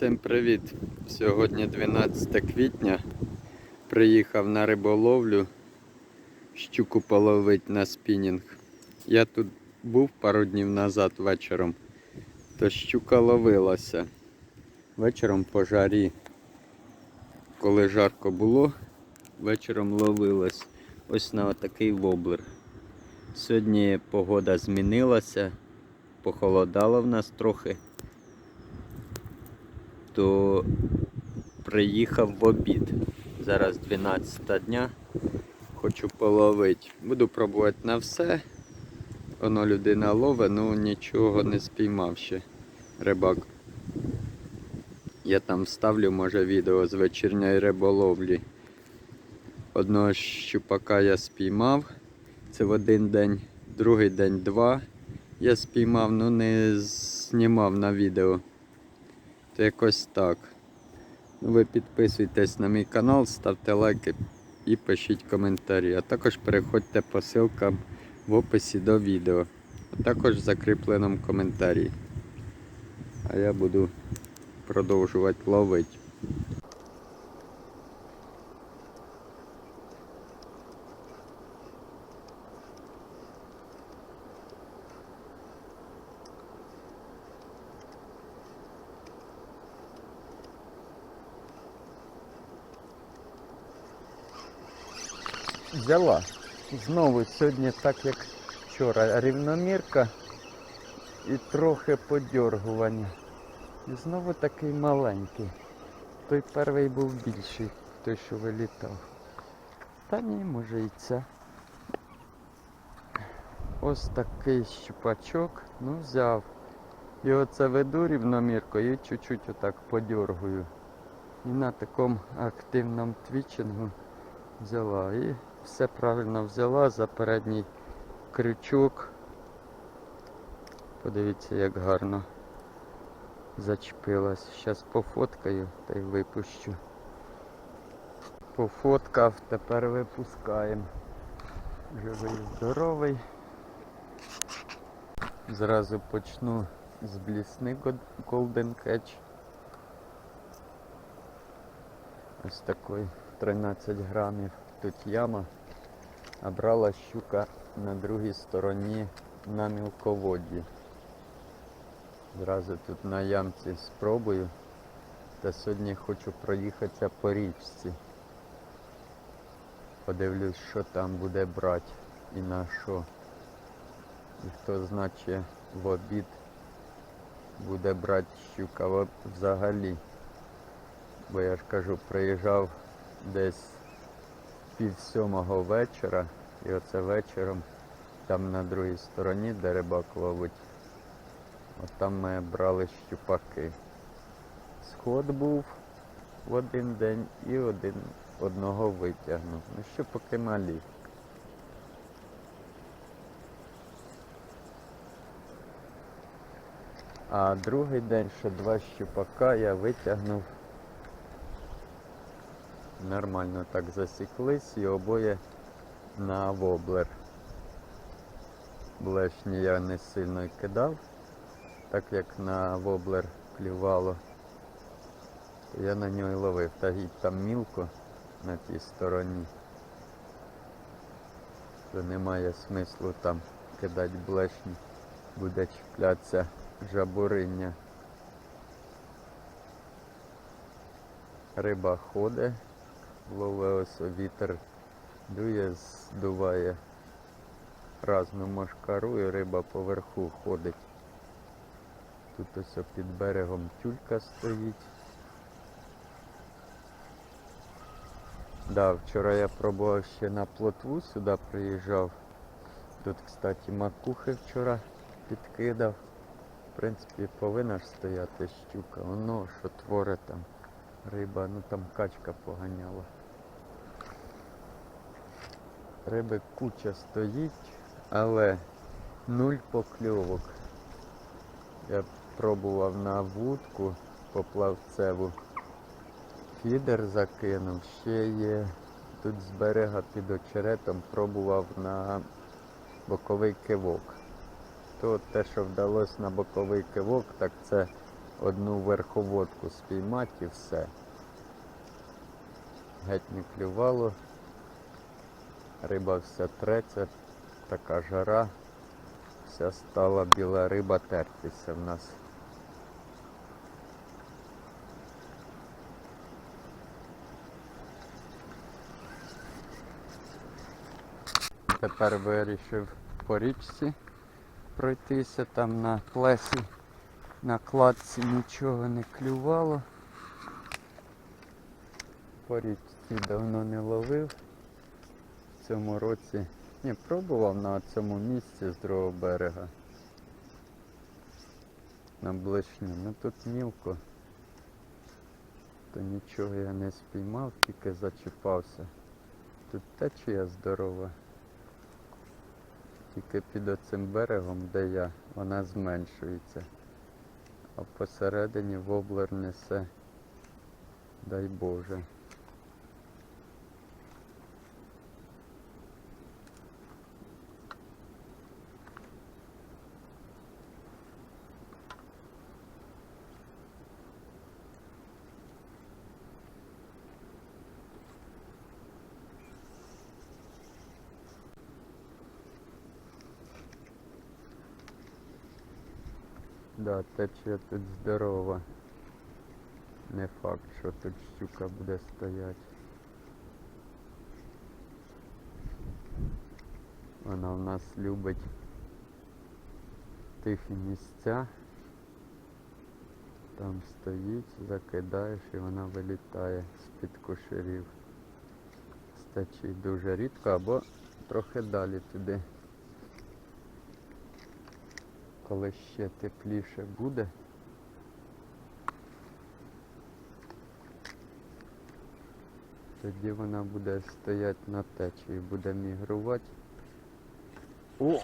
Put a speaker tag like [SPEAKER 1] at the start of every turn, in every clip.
[SPEAKER 1] Всім привіт! Сьогодні 12 квітня. Приїхав на риболовлю щуку половить на спінінг. Я тут був пару днів назад вечором, то щука ловилася. Вечором по жарі, коли жарко було, вечором ловилась. Ось на такий воблер. Сьогодні погода змінилася, похолодало в нас трохи то приїхав в обід. Зараз 12 дня. Хочу половити. Буду пробувати на все. Воно людина лове, ну нічого не спіймав ще рибак. Я там вставлю, може, відео з вечірньої риболовлі. Одного щупака я спіймав. Це в один день, другий день два. Я спіймав, ну не знімав на відео. Якось так. Ну, ви підписуйтесь на мій канал, ставте лайки і пишіть коментарі. А також переходьте по ссылкам в описі до відео. А також в закріпленому коментарі. А я буду продовжувати ловити. Взяла. Знову сьогодні, так як вчора, рівномірка і трохи подьоргування. І знову такий маленький. Той перший був більший, той, що вилітав. Та ні, може і ця. Ось такий щупачок, ну взяв. І оце веду рівноміркою і чуть-чуть отак подьоргую. І на такому активному твічингу взяла. І все правильно взяла за передній крючок. Подивіться, як гарно зачепилась. Зараз пофоткаю та й випущу. Пофоткав, тепер випускаємо. Живий, здоровий. Зразу почну з блісни Golden Catch. Ось такий 13 грамів. Тут яма, а брала щука на другій стороні на мілководді. Зразу тут на ямці спробую. Та сьогодні хочу проїхатися по річці. Подивлюсь, що там буде брати і на що. І хто значить в обід буде брати щука взагалі. Бо я ж кажу, приїжджав десь пів сьомого вечора. І оце вечором там на другій стороні, де рибак ловить, от там ми брали щупаки. Сход був в один день і один одного витягнув. Ну щупаки малі. А другий день ще два щупака я витягнув. Нормально так засіклись і обоє на воблер. Блешні я не сильно кидав, так як на воблер клювало. Я на нього й ловив. Та й там мілко на тій стороні. То немає смислу там кидати блешні. Буде чіплятися жабуриння. Риба ходить, ловить ось вітер дує, здуває разну машкару і риба поверху ходить. Тут ось під берегом тюлька стоїть. Да, вчора я пробував ще на плотву, сюди приїжджав. Тут, кстати, макухи вчора підкидав. В принципі, повинна ж стояти щука. Воно, що творе там риба, ну там качка поганяла. Риби куча стоїть, але нуль покльовок. Я пробував на вудку поплавцеву. Фідер закинув, ще є тут з берега під очеретом пробував на боковий кивок. То те, що вдалося на боковий кивок, так це одну верховодку спіймати і все. Геть не клювало. Риба вся треться, така жара. Вся стала біла риба тертися в нас. Тепер вирішив по річці пройтися там на плесі, на кладці нічого не клювало. По річці давно не ловив. Цьому році ні, пробував на цьому місці з другого берега. На блишню. Ну тут мілко. То нічого я не спіймав, тільки зачіпався. Тут течія здорова. Тільки під оцим берегом, де я, вона зменшується. А посередині воблер несе, дай Боже. Да, течія тут здорова. Не факт, що тут щука буде стояти. Вона в нас любить тихі місця. Там стоїть, закидаєш і вона вилітає з-під кушерів. Стачі дуже рідко або трохи далі туди. Коли ще тепліше буде. Тоді вона буде стояти на течії, буде мігрувати. О!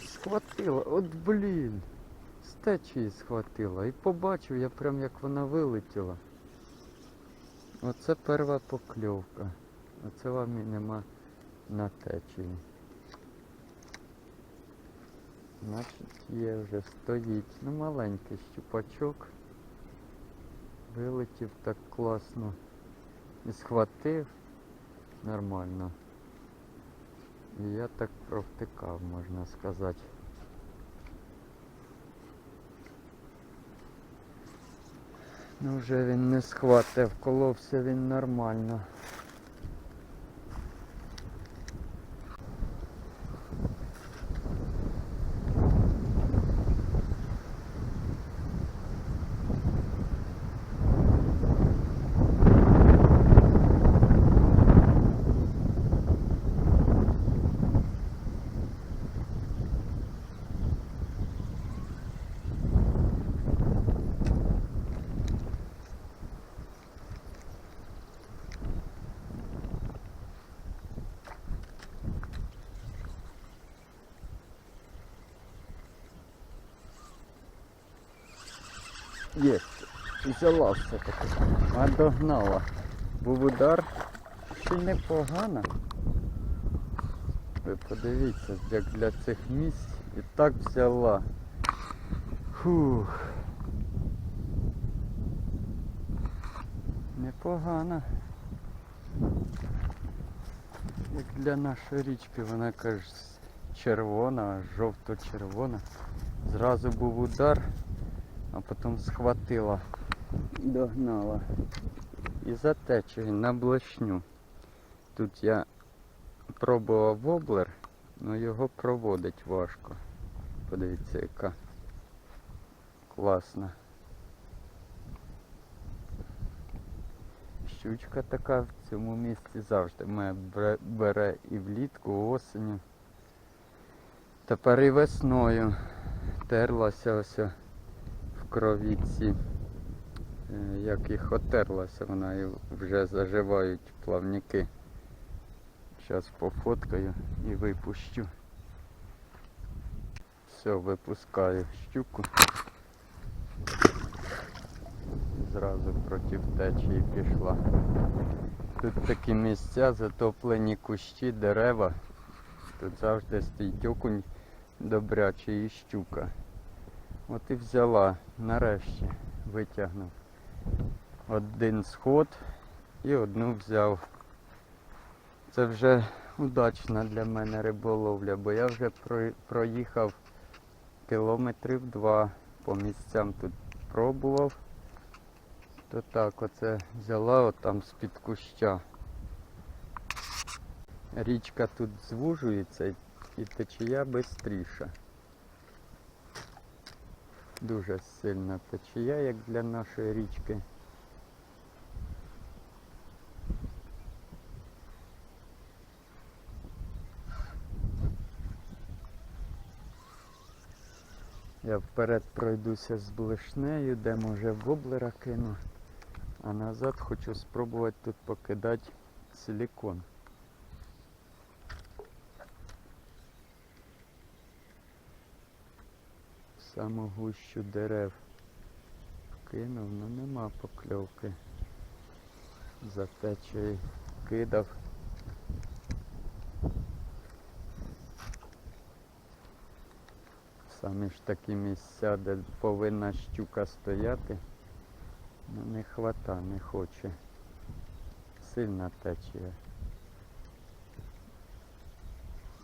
[SPEAKER 1] Схватила! От блін! З течії схватила. І побачив я прям як вона вилетіла. Оце перша покльовка. Оце вам і нема на течії. Значить є вже стоїть. Ну маленький щупачок. Вилетів так класно. І схватив нормально. І я так провтикав, можна сказати. Ну вже він не схватив, вколовся він нормально. Є, взяла все-таки. А догнала. Був удар ще непогано. Ви подивіться, як для цих місць і так взяла. Фух. Непогано. Як для нашої річки, вона каже червона, жовто-червона. Зразу був удар потім схватила, догнала. І за течею на блешню. Тут я пробував воблер, але його проводить важко. Подивіться, яка класна. Щучка така в цьому місці завжди мене бере і влітку, і осеню. Тепер і весною терлася ось о в крові ці, е, як їх отерлася вона і вже заживають плавники. Зараз пофоткаю і випущу. Все, випускаю щуку. Зразу проти течії пішла. Тут такі місця, затоплені кущі, дерева. Тут завжди стоїть окунь добрячий і щука. От і взяла, нарешті витягнув. Один сход і одну взяв. Це вже удачна для мене риболовля, бо я вже проїхав кілометрів два по місцям тут пробував. То так, оце взяла отам з-під куща. Річка тут звужується і течія швидше. Дуже сильна течія, як для нашої річки. Я вперед пройдуся з блешнею, де може воблера кину, а назад хочу спробувати тут покидати силікон. Саму гущу дерев кинув, ну нема покльовки. За течею кидав. Самі ж такі місця, де повинна щука стояти, ну не хвата, не хоче. Сильна течія.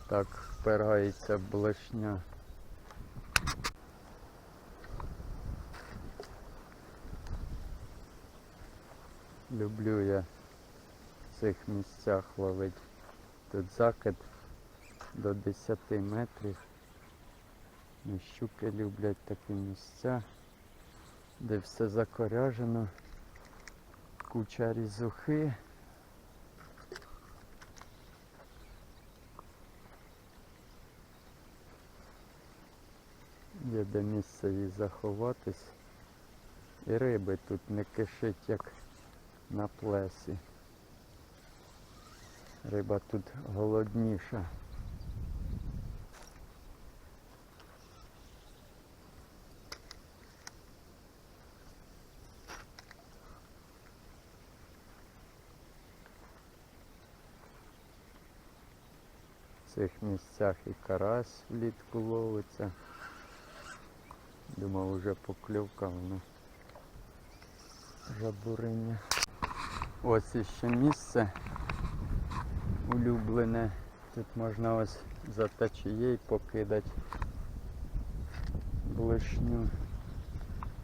[SPEAKER 1] Так впирається блешня. Люблю я в цих місцях ловити. Тут закид до 10 метрів. Ну, щуки люблять такі місця, де все закоряжено, куча різухи. Є де місце їй заховатись. І риби тут не кишить, як на плесі. Риба тут голодніша. В цих місцях і карась влітку ловиться. Думав уже покльовка, воно жабуриня. Ось іще місце улюблене. Тут можна ось за течією покидати блишню.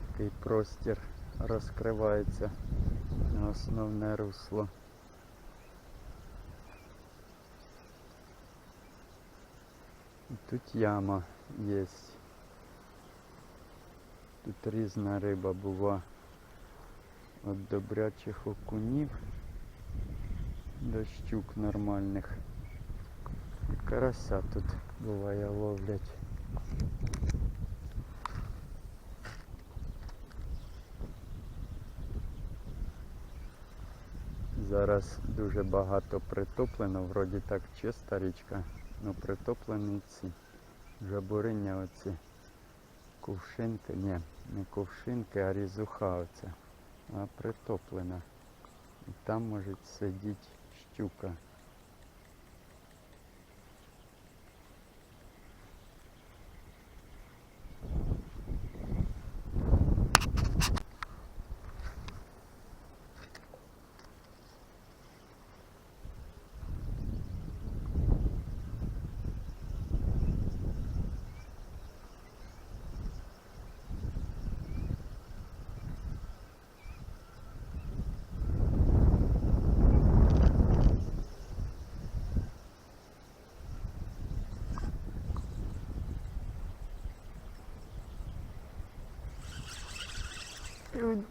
[SPEAKER 1] Такий простір розкривається на основне русло. І Тут яма є. Тут різна риба бува. От добрячих окунів до щук нормальних. І карася тут буває ловлять. Зараз дуже багато притоплено, вроді так чиста річка, ну притоплені ці жабуриня оці кувшинки, ні, не кувшинки, а різуха оця, притоплена. І там може сидіти щука.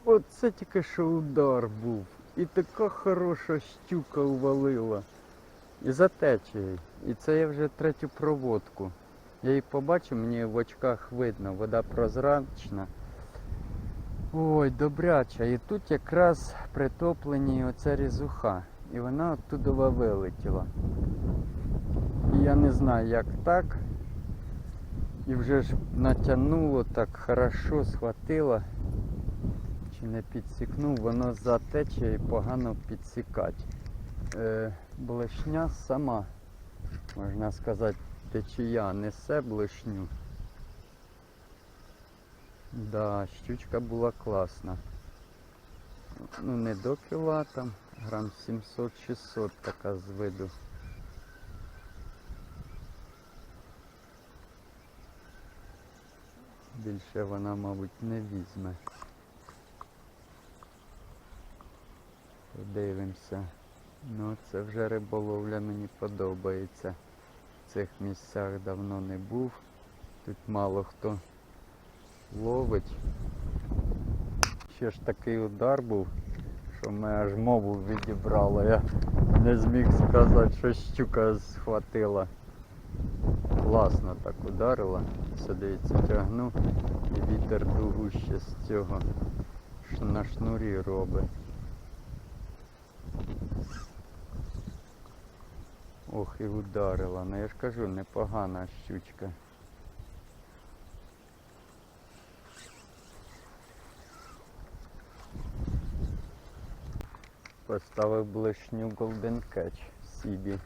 [SPEAKER 1] Оце тільки що удар був. І така хороша щука увалила. І за течією. І це я вже третю проводку. Я її побачив, мені в очках видно, вода прозрачна. Ой, добряча. І тут якраз притоплені оця різуха. І вона оттуда вилетіла. І я не знаю, як так. І вже ж натягнуло так хорошо, схватило не підсікнув, воно за течією погано підсікать. Е, блешня сама, можна сказати, течія несе блешню. Да, щучка була класна. Ну не до кіла там, грам 700-600 така з виду. Більше вона, мабуть, не візьме. Подивимося. Ну, це вже риболовля мені подобається. В цих місцях давно не був. Тут мало хто ловить. Ще ж такий удар був, що мене аж мову відібрало. Я не зміг сказати, що щука схватила. Класно так ударила. Все дивіться, тягну і вітер дугу ще з цього на шнурі робить. Ох, і ударила. Ну я ж кажу, непогана щучка. Поставив блешню Golden Catch Сібі.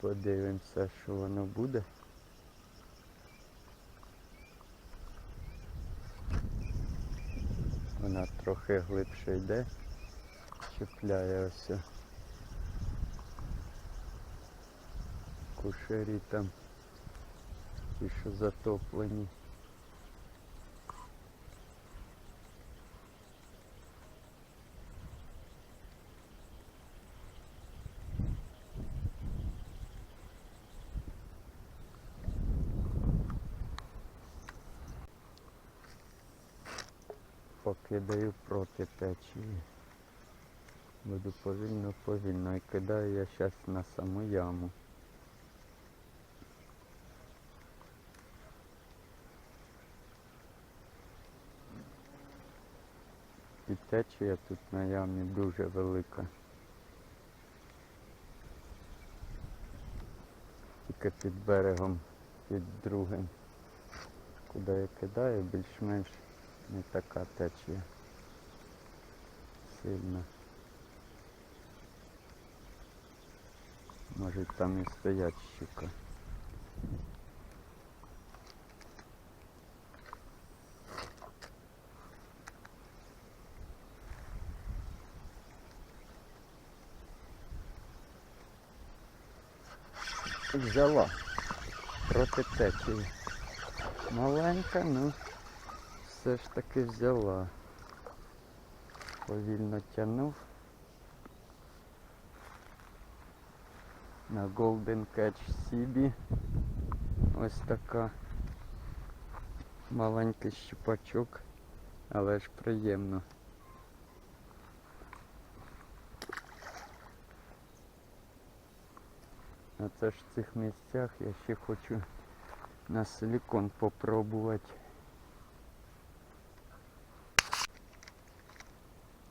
[SPEAKER 1] Подивимося, що воно буде. Вона трохи глибше йде, чіпляє ось. Кушері там ті, що затоплені. Покидаю проти течії. Буду повільно, повільно і кидаю я зараз на саму яму. І течія тут на ямі дуже велика. Тільки під берегом, під другим. Куди я кидаю, більш-менш не така течія. Сильна. Може там і стоять щука. Взяла проти течії. Маленька, ну все ж таки взяла. Повільно тягнув. На Golden Catch CB. Ось така маленький щупачок, але ж приємно. А це ж в цих місцях я ще хочу на силікон попробувати.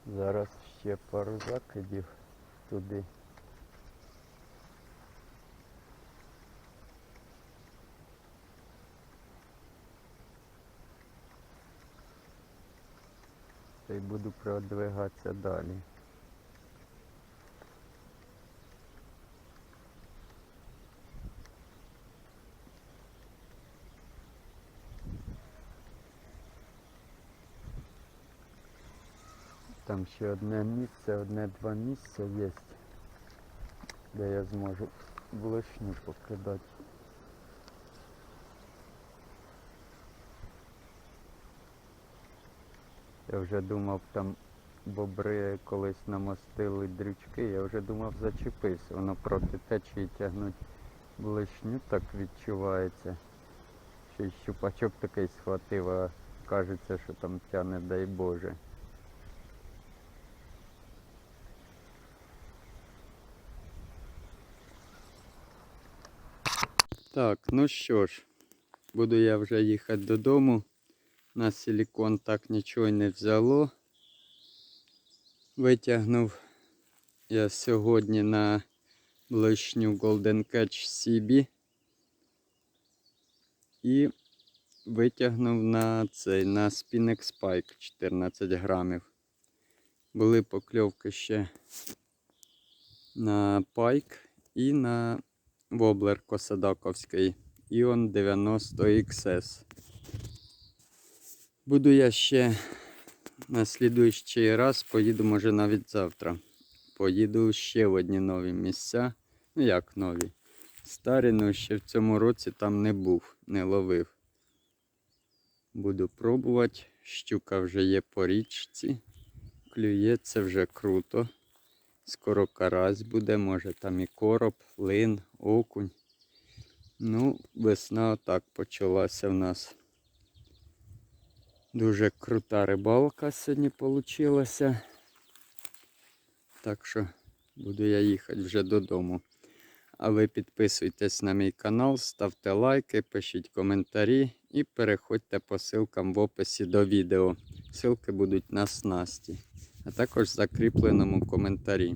[SPEAKER 1] Зараз ще пару закидів туди. Й буду продвигатися далі. Там ще одне місце, одне-два місця є, де я зможу блошню покидати. Я вже думав там бобри колись намостили дрючки, я вже думав зачепився. Воно проти течії тягнуть блишню, так відчувається. Ще щупачок такий схватив, а кажеться, що там тягне, дай Боже. Так, ну що ж, буду я вже їхати додому. На силікон так нічого не взяло. Витягнув я сьогодні на блишню Golden Catch CB. І витягнув на цей на Spinex Spike 14 грамів. Були покльовки ще на пайк і на воблер косадаковський Ion 90 XS. Буду я ще на слідуючий раз, поїду, може навіть завтра. Поїду ще в одні нові місця. Ну як нові? Старі, ну ще в цьому році там не був, не ловив. Буду пробувати. Щука вже є по річці. Клює це вже круто. Скоро карась буде, може там і короб, лин, окунь. Ну, весна отак почалася в нас. Дуже крута рибалка сьогодні вийшла. Так що буду я їхати вже додому. А ви підписуйтесь на мій канал, ставте лайки, пишіть коментарі і переходьте по ссылкам в описі до відео. Ссылки будуть на снасті, а також в закріпленому коментарі.